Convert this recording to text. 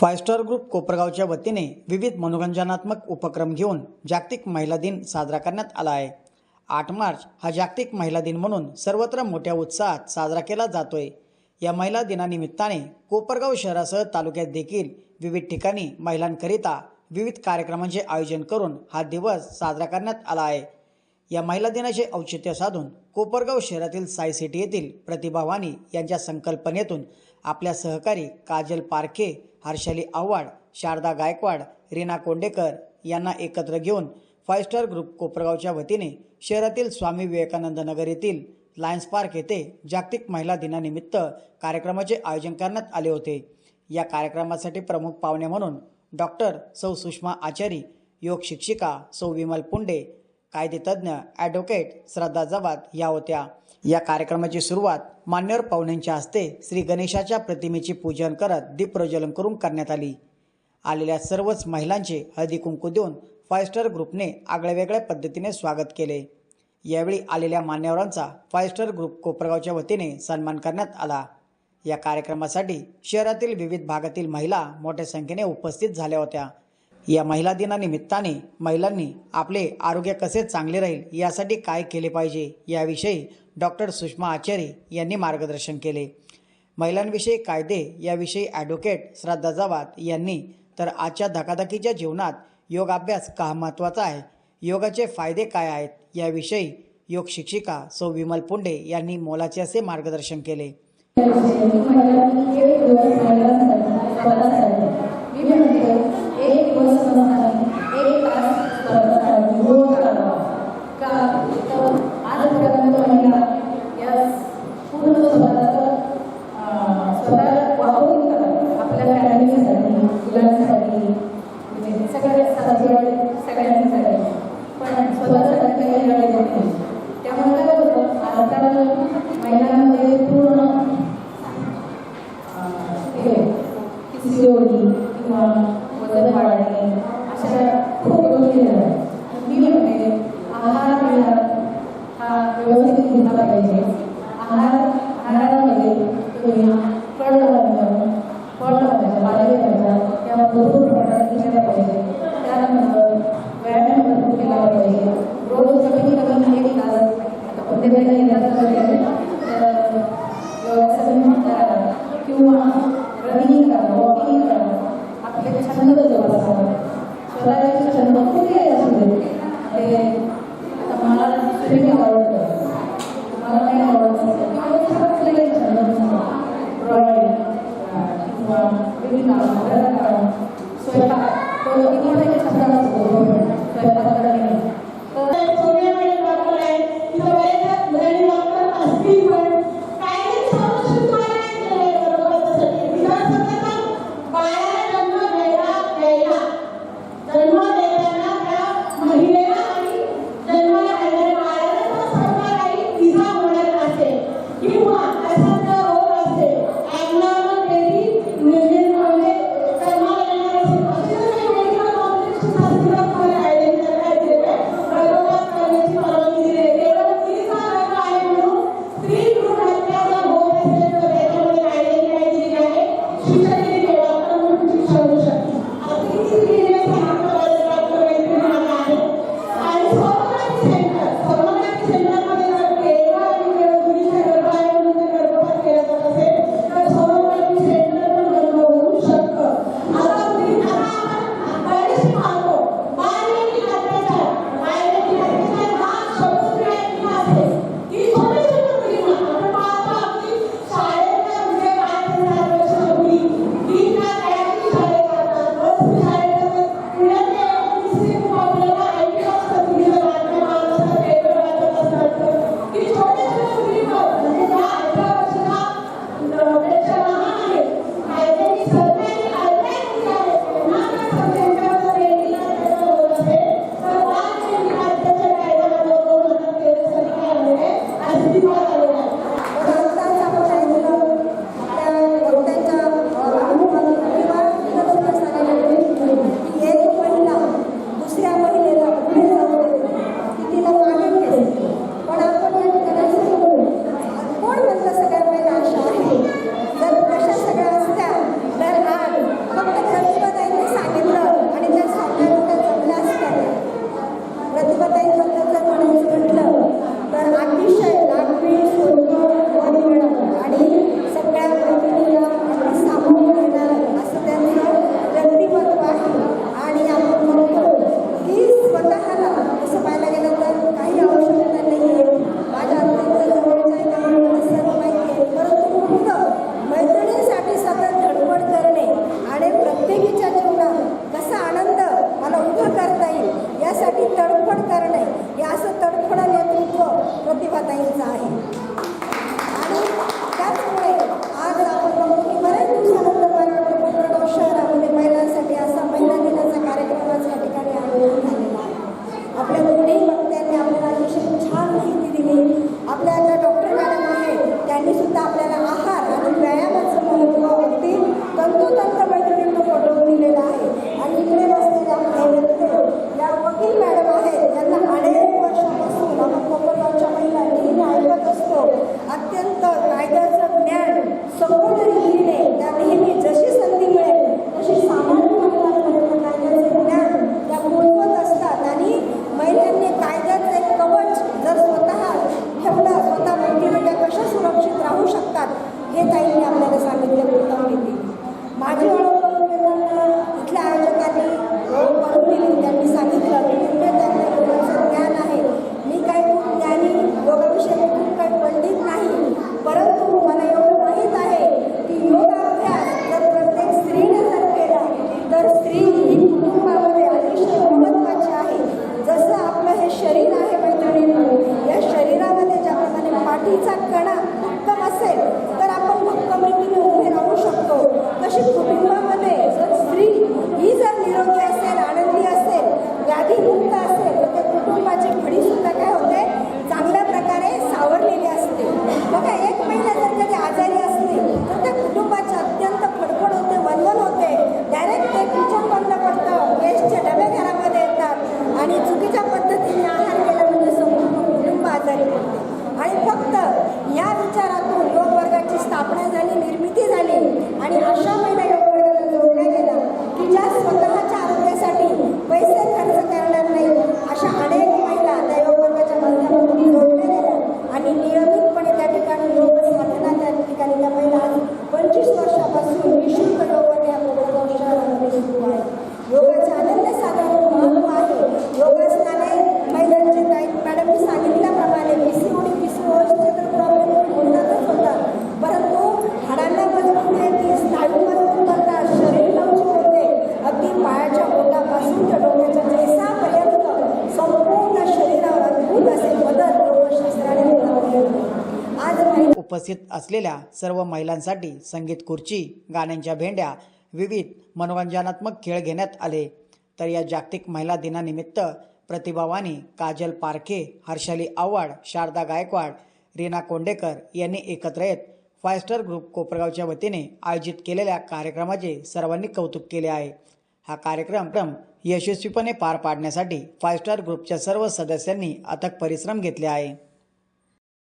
Five star group कोपरगावच्या वतीने विविध मनोरंजनात्मक उपक्रम घेऊन जागतिक महिला दिन साजरा करण्यात आला आहे. आठ मार्च हा जागतिक महिला दिन म्हणून सर्वत्र मोठ्या उत्साहात साजरा केला जातोय. या महिला दिनानिमित्ताने कोपरगाव शहरासह तालुक्यात देखील विविध ठिकाणी महिलांकरिता विविध कार्यक्रमांचे आयोजन करून हा दिवस साजरा करण्यात आला आहे. या महिला दिनाचे औचित्य साधून कोपरगाव शहरातील साई सिटी येथील प्रतिभावानी यांच्या संकल्पनेतून आपल्या सहकारी काजल पारखे हर्षाली आव्हाड शारदा गायकवाड रीना कोंडेकर यांना एकत्र घेऊन फाईव्ह स्टार ग्रुप कोपरगावच्या वतीने शहरातील स्वामी विवेकानंद नगर येथील लायन्स पार्क येथे जागतिक महिला दिनानिमित्त कार्यक्रमाचे आयोजन करण्यात आले होते. या कार्यक्रमासाठी प्रमुख पाहुणे म्हणून डॉक्टर सौ सुषमा आचारी योग शिक्षिका सौ विमल पुंडे कायदेतज्ञ ॲडव्होकेट श्रद्धा जवाद या होत्या. या कार्यक्रमाची सुरुवात मान्यवर पाहुण्यांच्या हस्ते श्री गणेशाच्या प्रतिमेचे पूजन करत दीपप्रज्वलन करून करण्यात आली. आलेल्या सर्वच महिलांचे हळदी कुंकू देऊन फाय स्टार ग्रुपने आगळ्यावेगळ्या पद्धतीने स्वागत केले. यावेळी आलेल्या मान्यवरांचा फाय स्टार ग्रुप कोपरगावच्या वतीने सन्मान करण्यात आला. या कार्यक्रमासाठी शहरातील विविध भागातील महिला मोठ्या संख्येने उपस्थित झाल्या होत्या. या महिला दिनानिमित्ताने महिलांनी आपले आरोग्य कसे चांगले राहील यासाठी काय केले पाहिजे याविषयी डॉक्टर सुषमा आचार्य यांनी मार्गदर्शन केले. महिलांविषयी कायदे याविषयी ॲडव्होकेट श्रद्धा जावात यांनी तर आजच्या धकाधकीच्या जीवनात योगाभ्यास का महत्त्वाचा आहे? योगाचे फायदे काय आहेत? याविषयी योग शिक्षिका सौ विमल पुंडे यांनी मोलाचे असे मार्गदर्शन केले. एक व्यवस्थित घेतला पाहिजे. आहार आहारामध्ये तुम्ही फळ फळ भाज्या पालेभाज्या किंवा भरपूर प्रमाणात घेतल्या पाहिजे. त्यानंतर व्यायाम भरपूर केला पाहिजे. रोज कमी कमी एक तास कोणत्या वेळेला येणार तर योगासने किंवा प्रतिमुक्त असेल तर कुटुंबाची घडी सुद्धा काय होते? चांगल्या प्रकारे सावरलेली असते. बघा एक महिला जर कधी आजारी उपस्थित असलेल्या सर्व महिलांसाठी संगीत खुर्ची गाण्यांच्या भेंड्या विविध मनोरंजनात्मक खेळ घेण्यात आले. तर या जागतिक महिला दिनानिमित्त प्रतिभावानी काजल पारखे हर्षाली आव्हाड शारदा गायकवाड रीना कोंडेकर यांनी एकत्र येत फाय स्टार ग्रुप कोपरगावच्या वतीने आयोजित केलेल्या कार्यक्रमाचे सर्वांनी कौतुक केले आहे. हा कार्यक्रम क्रम यशस्वीपणे पार पाडण्यासाठी फाय स्टार ग्रुपच्या सर्व सदस्यांनी अथक परिश्रम घेतले आहे.